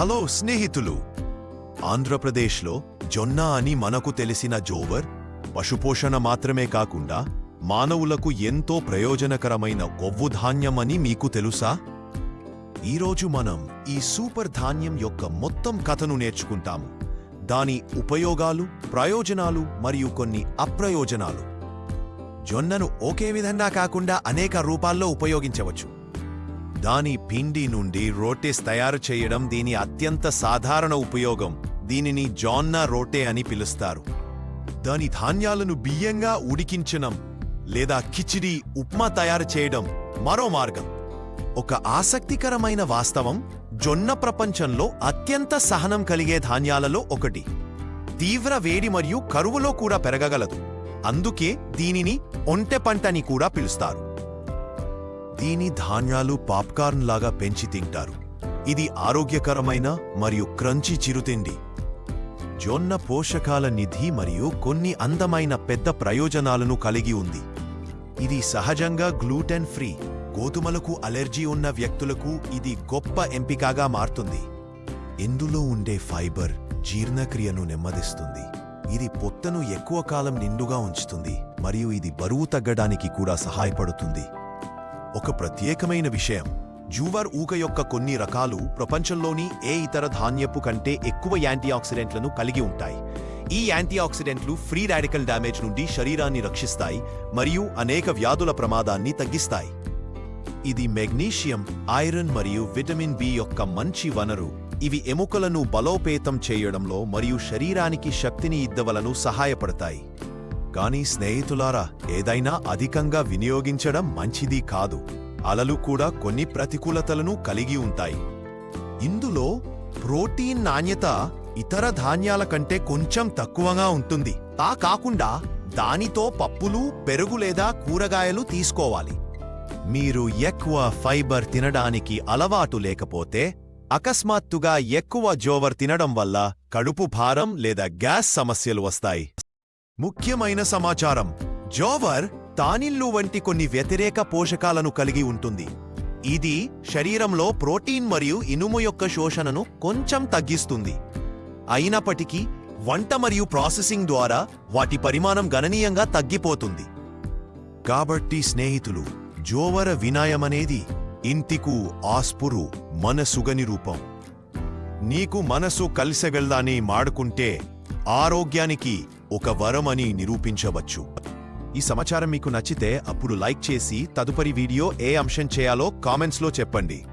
Hello స్నేహితులు. ఆంధ్రప్రదేశ్లో జొన్న అని మనకు తెలిసిన జోవర్ పశుపోషణ మాత్రమే కాకుండా మానవులకు ఎంతో ప్రయోజనకరమైన కొవ్వు ధాన్యమని అని మీకు తెలుసా? ఈరోజు మనం ఈ సూపర్ ధాన్యం యొక్క మొత్తం కథను నేర్చుకుంటాము. దాని ఉపయోగాలు ప్రయోజనాలు మరియు కొన్ని అప్రయోజనాలు. జొన్నను ఒకే విధంగా కాకుండా అనేక రూపాల్లో ఉపయోగించవచ్చు. దాని పిండి నుండి రోటెస్ తయారు చేయడం దీని అత్యంత సాధారణ ఉపయోగం. దీనిని జాన్నా రోటే అని పిలుస్తారు. దాని ధాన్యాలను బియ్యంగా ఉడికించడం లేదా కిచిడి ఉప్మా తయారు చేయడం మరో మార్గం. ఒక ఆసక్తికరమైన వాస్తవం జొన్న ప్రపంచంలో అత్యంత సహనం కలిగే ధాన్యాలలో ఒకటి. తీవ్ర వేడి మరియు కరువులో కూడా పెరగగలదు. అందుకే దీనిని ఒంటె పంటని కూడా పిలుస్తారు. దీని ధాన్యాలు పాప్కార్న్ లాగా పెంచి తింటారు. ఇది ఆరోగ్యకరమైన మరియు క్రంచి చిరుతిండి. జొన్న పోషకాల నిధి మరియు కొన్ని అందమైన పెద్ద ప్రయోజనాలను కలిగి ఉంది. ఇది సహజంగా గ్లూటెన్ ఫ్రీ గోధుమలకు అలెర్జీ ఉన్న వ్యక్తులకు ఇది గొప్ప ఎంపికగా మారుతుంది. ఇందులో ఉండే ఫైబర్ జీర్ణక్రియను నెమ్మదిస్తుంది. ఇది పొత్తను ఎక్కువ కాలం నిండుగా ఉంచుతుంది మరియు ఇది బరువు తగ్గడానికి కూడా సహాయపడుతుంది. ఒక ప్రత్యేకమైన విషయం. జూవర్ ఊక యొక్క కొన్ని రకాలు ప్రపంచంలోని ఏ ఇతర ధాన్యపు కంటే ఎక్కువ యాంటీఆక్సిడెంట్లను కలిగి ఉంటాయి. ఈ యాంటీఆక్సిడెంట్లు ఫ్రీ రాడికల్ డ్యామేజ్ నుండి శరీరాన్ని రక్షిస్తాయి మరియు అనేక వ్యాధుల ప్రమాదాన్ని తగ్గిస్తాయి. ఇది మెగ్నీషియం ఐరన్ మరియు విటమిన్ బి యొక్క మంచి వనరు. ఇవి ఎముకలను బలోపేతం చేయడంలో మరియు శరీరానికి శక్తిని ఇద్దవలను సహాయపడతాయి. కానీ స్నేహితులారా ఏదైనా అధికంగా వినియోగించడం మంచిది కాదు. అలలు కూడా కొన్ని ప్రతికూలతలను కలిగి ఉంటాయి. ఇందులో ప్రోటీన్ నాణ్యత ఇతర ధాన్యాల కంటే కొంచెం తక్కువగా ఉంటుంది. తా కాకుండా దానితో పప్పులు పెరుగు లేదా కూరగాయలు తీసుకోవాలి. మీరు ఎక్కువ ఫైబర్ తినడానికి అలవాటు లేకపోతే అకస్మాత్తుగా ఎక్కువ జోవర్ తినడం వల్ల కడుపు భారం లేదా గ్యాస్ సమస్యలు వస్తాయి. ముఖ్యమైన సమాచారం. జోవర్ తానిల్లు వంటి కొన్ని వ్యతిరేక పోషకాలను కలిగి ఉంటుంది. ఇది శరీరంలో ప్రోటీన్ మరియు ఇనుము యొక్క శోషణను కొంచెం తగ్గిస్తుంది. అయినప్పటికీ వంట మరియు ప్రాసెసింగ్ ద్వారా వాటి పరిమాణం గణనీయంగా తగ్గిపోతుంది. కాబట్టి స్నేహితులు జోవర వినాయమనేది ఇంతికు ఆస్పురు మనసుగని రూపం. నీకు మనసు కలిసెగల్దాని మాడుకుంటే ఆరోగ్యానికి ఒక వరం అని నిరూపించవచ్చు. ఈ సమాచారం మీకు నచ్చితే అప్పుడు లైక్ చేసి తదుపరి వీడియో ఏ అంశం చేయాలో కామెంట్స్లో చెప్పండి.